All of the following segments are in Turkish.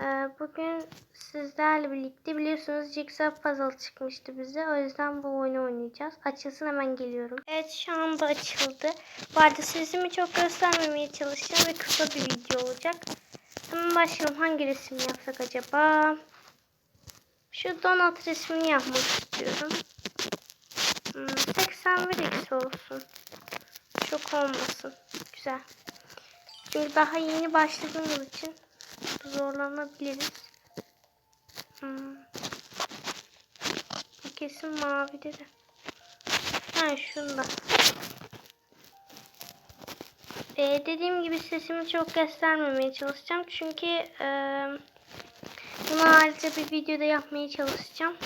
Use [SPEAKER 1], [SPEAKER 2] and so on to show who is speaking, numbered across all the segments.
[SPEAKER 1] Ee, bugün sizlerle birlikte biliyorsunuz Jigsaw Puzzle çıkmıştı bize. O yüzden bu oyunu oynayacağız. Açılsın hemen geliyorum. Evet şu anda açıldı. Bu arada sesimi çok göstermemeye çalışacağım ve kısa bir video olacak. Hemen başlayalım. Hangi resmi yapsak acaba? Şu donut resmini yapmak istiyorum. Hmm, 81x olsun. Çok olmasın. Güzel. Çünkü daha yeni başladığımız için zorlanabiliriz. Hmm. Kesin mavidir. Ha şunda. Ee, dediğim gibi sesimi çok göstermemeye çalışacağım. Çünkü e, bunu ayrıca bir videoda yapmaya çalışacağım.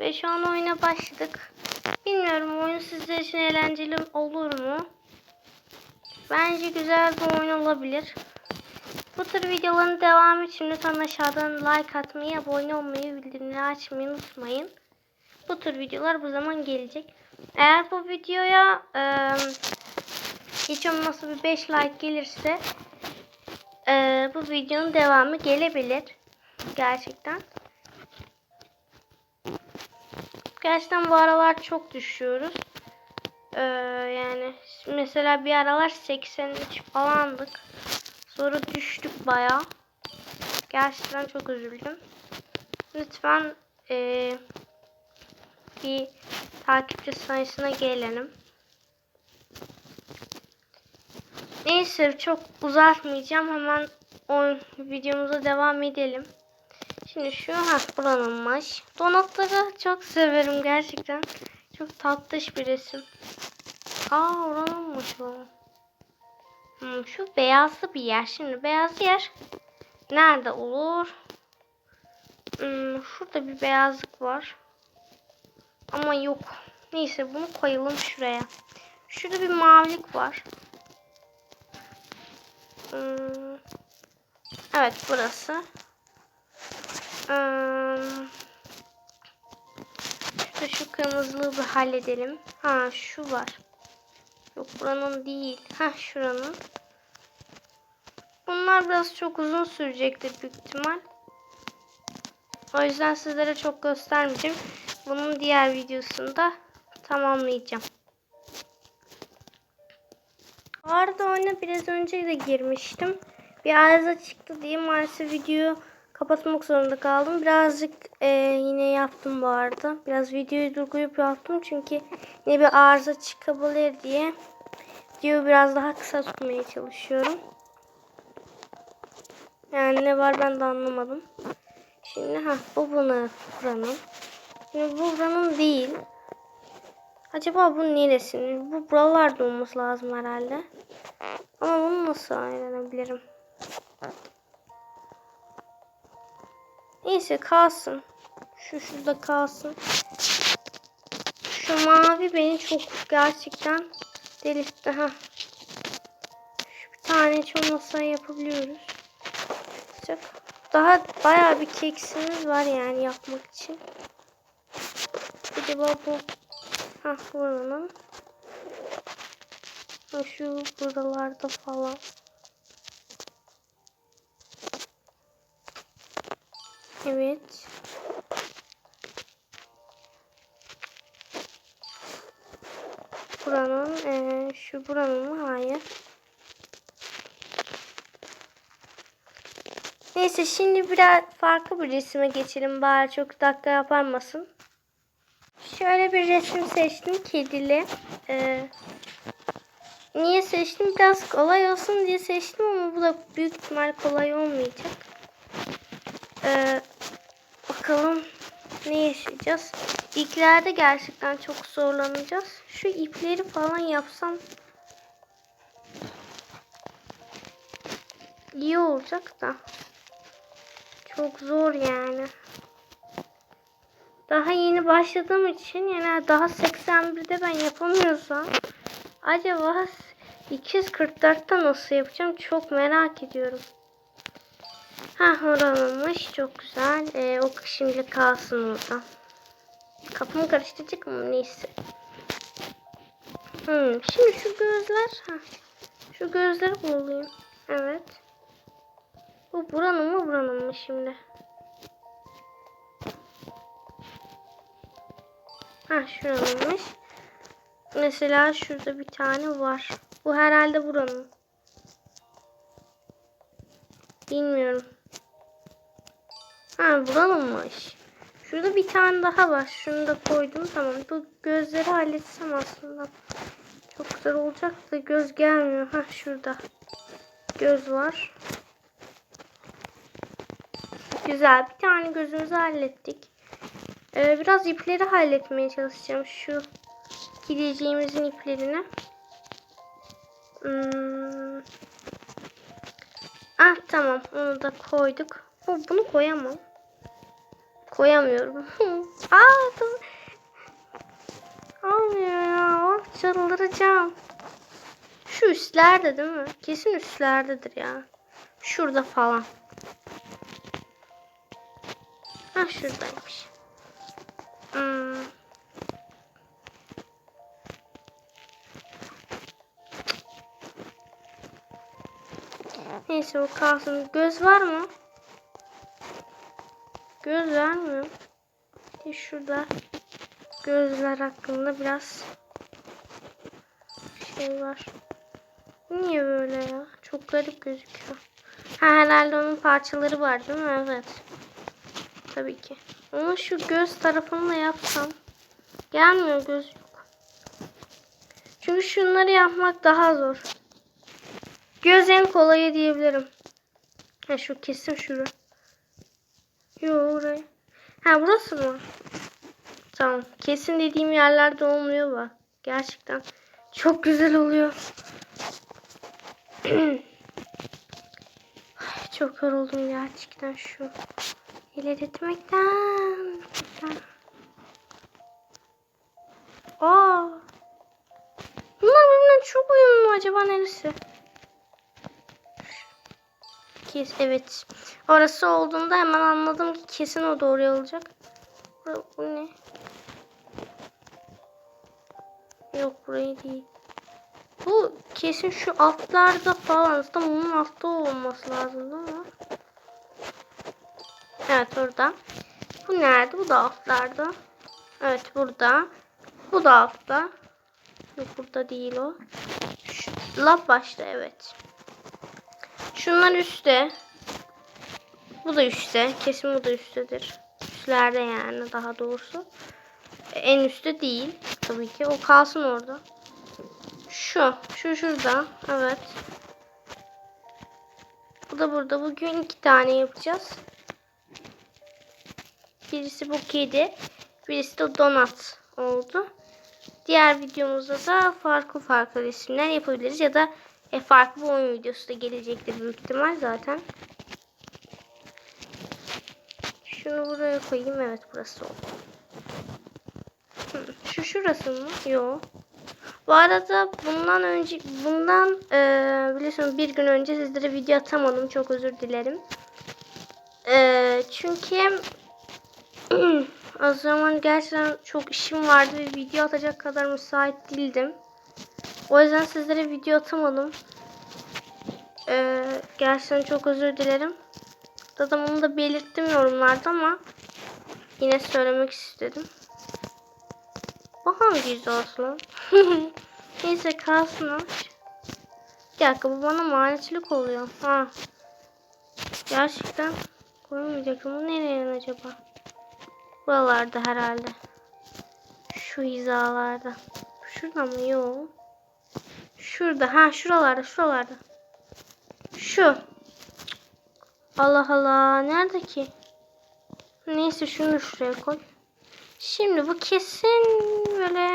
[SPEAKER 1] Ve şu an oyuna başladık. Bilmiyorum oyun sizler için eğlenceli olur mu? Bence güzel bir oyun olabilir. Bu tür videoların devamı için lütfen aşağıdan like atmayı, abone olmayı, bildirimleri açmayı unutmayın. Bu tür videolar bu zaman gelecek. Eğer bu videoya e, hiç olmazsa bir 5 like gelirse e, bu videonun devamı gelebilir. Gerçekten. Gerçekten bu aralar çok düşüyoruz. Ee, yani mesela bir aralar 83 falandık. Sonra düştük baya. Gerçekten çok üzüldüm. Lütfen ee, bir takipçi sayısına gelelim. Neyse çok uzatmayacağım. Hemen oyun videomuza devam edelim. Şimdi şu ha buranınmış. Donatları çok severim gerçekten. Çok tatlış bir resim. Aa oranınmış bu. Hmm, şu beyazlı bir yer. Şimdi beyaz yer nerede olur? Hmm, şurada bir beyazlık var. Ama yok. Neyse bunu koyalım şuraya. Şurada bir mavilik var. Hmm, evet burası. Hmm, şurada şu kırmızılığı bir halledelim. Ha şu var. Yok buranın değil. Ha şuranın. Bunlar biraz çok uzun sürecektir büyük ihtimal. O yüzden sizlere çok göstermeyeceğim. Bunun diğer videosunda tamamlayacağım. Bu arada oyuna biraz önce de girmiştim. Bir arıza çıktı diye maalesef videoyu kapatmak zorunda kaldım. Birazcık e, yine yaptım bu arada. Biraz videoyu durdurup yaptım çünkü yine bir arıza çıkabilir diye videoyu biraz daha kısa tutmaya çalışıyorum. Yani ne var ben de anlamadım. Şimdi ha bu bunu buranın. Şimdi bu buranın değil. Acaba bu neresinin? Bu buralarda olması lazım herhalde. Ama bunu nasıl öğrenebilirim? Neyse kalsın. Şu şurada kalsın. Şu mavi beni çok gerçekten delirtti. Ha. Şu bir tane olmasa yapabiliyoruz. Çok daha bayağı bir keksimiz var yani yapmak için. Acaba bu ha buranın şu buralarda falan. Evet. Buranın ee, şu buranın mı? Hayır. Neyse şimdi biraz farklı bir resime geçelim. Bari çok dakika yaparmasın. Şöyle bir resim seçtim. Kedili. Ee, niye seçtim? Biraz kolay olsun diye seçtim ama bu da büyük ihtimal kolay olmayacak. Ee, bakalım ne yaşayacağız. İlklerde gerçekten çok zorlanacağız. Şu ipleri falan yapsam iyi olacak da. Çok zor yani. Daha yeni başladığım için yani daha 81'de ben yapamıyorsam acaba 244'te nasıl yapacağım çok merak ediyorum. Ha oranılmış çok güzel. Ee, o şimdi kalsın orada. Kafamı karıştıracak mı neyse. Hmm, şimdi şu gözler. Ha, şu gözleri bulayım. Evet. Bu buranın mı buranın mı şimdi? Ha şuranınmış. Mesela şurada bir tane var. Bu herhalde buranın. Bilmiyorum. Ha buranınmış. Şurada bir tane daha var. Şunu da koydum. Tamam. Bu gözleri halletsem aslında. Çok güzel olacak da göz gelmiyor. Ha şurada. Göz var. Güzel. Bir tane gözümüzü hallettik. Ee, biraz ipleri halletmeye çalışacağım. Şu gideceğimizin iplerini. Hmm. Ah tamam. Onu da koyduk. Bu, bunu koyamam. Koyamıyorum. Aa, kız. Olmuyor ya. Of çıldıracağım. Şu üstlerde değil mi? Kesin üstlerdedir ya. Şurada falan. Ha şuradaymış. Hmm. Neyse o kalsın. Göz var mı? Göz vermiyor. Bir şurada gözler hakkında biraz şey var. Niye böyle ya? Çok garip gözüküyor. Ha herhalde onun parçaları var değil mi? Evet. Tabii ki. Onu şu göz tarafını da yapsam. Gelmiyor göz yok. Çünkü şunları yapmak daha zor. Göz en kolayı diyebilirim. Ha şu kesin şuru. Yo oraya. Ha burası mı? Tamam. Kesin dediğim yerlerde olmuyor bak. Gerçekten çok güzel oluyor. Çok yoruldum gerçekten şu ilerletmekten. Aa. Bunlar birbirine çok uyumlu acaba neresi? Kes evet. Orası olduğunda hemen anladım ki kesin o doğru olacak. Bu, bu ne? Yok burayı değil. Bu kesin şu altlarda falan. Zaten bunun altta olması lazım mi? Evet orada. Bu nerede? Bu da altlarda. Evet burada. Bu da altta. Yok burada değil o. Şu, lab başta evet. Şunlar üstte. Bu da üstte. Kesin bu da üsttedir. Üstlerde yani daha doğrusu. En üstte değil. Tabii ki. O kalsın orada. Şu. Şu şurada. Evet. Bu da burada. Bugün iki tane yapacağız. Birisi bu kedi. Birisi de donat oldu. Diğer videomuzda da farklı farklı resimler yapabiliriz. Ya da e, farklı bir oyun videosu da gelecektir büyük ihtimal zaten. Şunu buraya koyayım. Evet burası oldu. Şu şurası mı? Yok. Bu arada bundan önce bundan e, biliyorsunuz bir gün önce sizlere video atamadım. Çok özür dilerim. E, çünkü o zaman gerçekten çok işim vardı ve video atacak kadar müsait değildim. O yüzden sizlere video atamadım. E, gerçekten çok özür dilerim. Zaten onu da belirttim yorumlarda ama yine söylemek istedim. Bu hangi yüz olsun? Neyse kalsın o. Bir dakika bu bana manetçilik oluyor. Ha. Gerçekten koymayacaktım. Bu nereye acaba? Buralarda herhalde. Şu hizalarda. Şurada mı? Yok. Şurada. Ha şuralarda. Şuralarda. Şu. Allah Allah. Nerede ki? Neyse şunu şuraya koy. Şimdi bu kesin böyle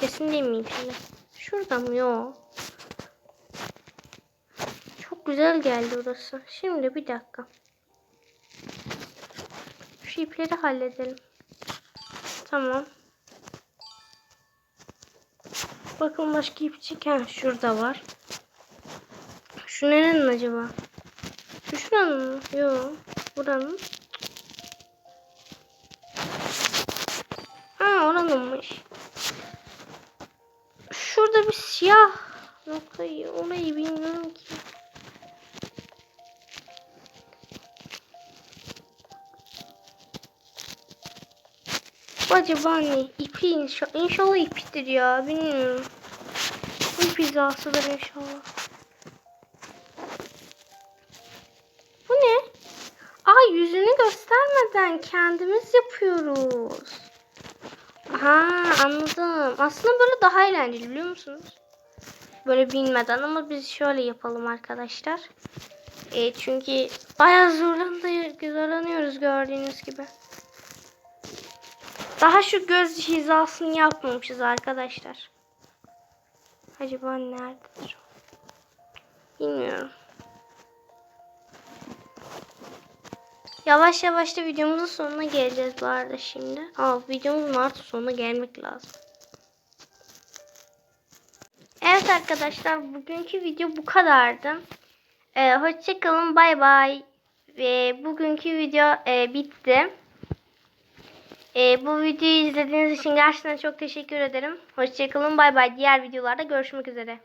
[SPEAKER 1] kesin değil miyim şimdi? Şurada mı? Yok. Çok güzel geldi orası. Şimdi bir dakika. Şu ipleri halledelim. Tamam. Bakın başka ipçik. Ha, şurada var. Şu nerenin acaba? Şu şuranın mı? Yok. Buranın. Ha oranınmış. Şurada bir siyah noktayı orayı bilmiyorum ki. Acaba ne? İpi inşallah, inşallah ipidir ya. Bilmiyorum. İp hizasıdır inşallah. Bu ne? Aa yüzünü göstermeden kendimiz yapıyoruz. Aha anladım. Aslında böyle daha eğlenceli biliyor musunuz? Böyle bilmeden ama biz şöyle yapalım arkadaşlar. E, çünkü bayağı zorlanıyor, zorlanıyoruz gördüğünüz gibi. Daha şu göz hizasını yapmamışız arkadaşlar. Acaba nerededir? Bilmiyorum. Yavaş yavaş da videomuzun sonuna geleceğiz bu arada şimdi. Aa videomuzun artık sonuna gelmek lazım. Evet arkadaşlar bugünkü video bu kadardı. Ee, Hoşçakalın bay bay. Ve bugünkü video e, bitti. E, bu videoyu izlediğiniz için gerçekten çok teşekkür ederim. Hoşçakalın bay bay. Diğer videolarda görüşmek üzere.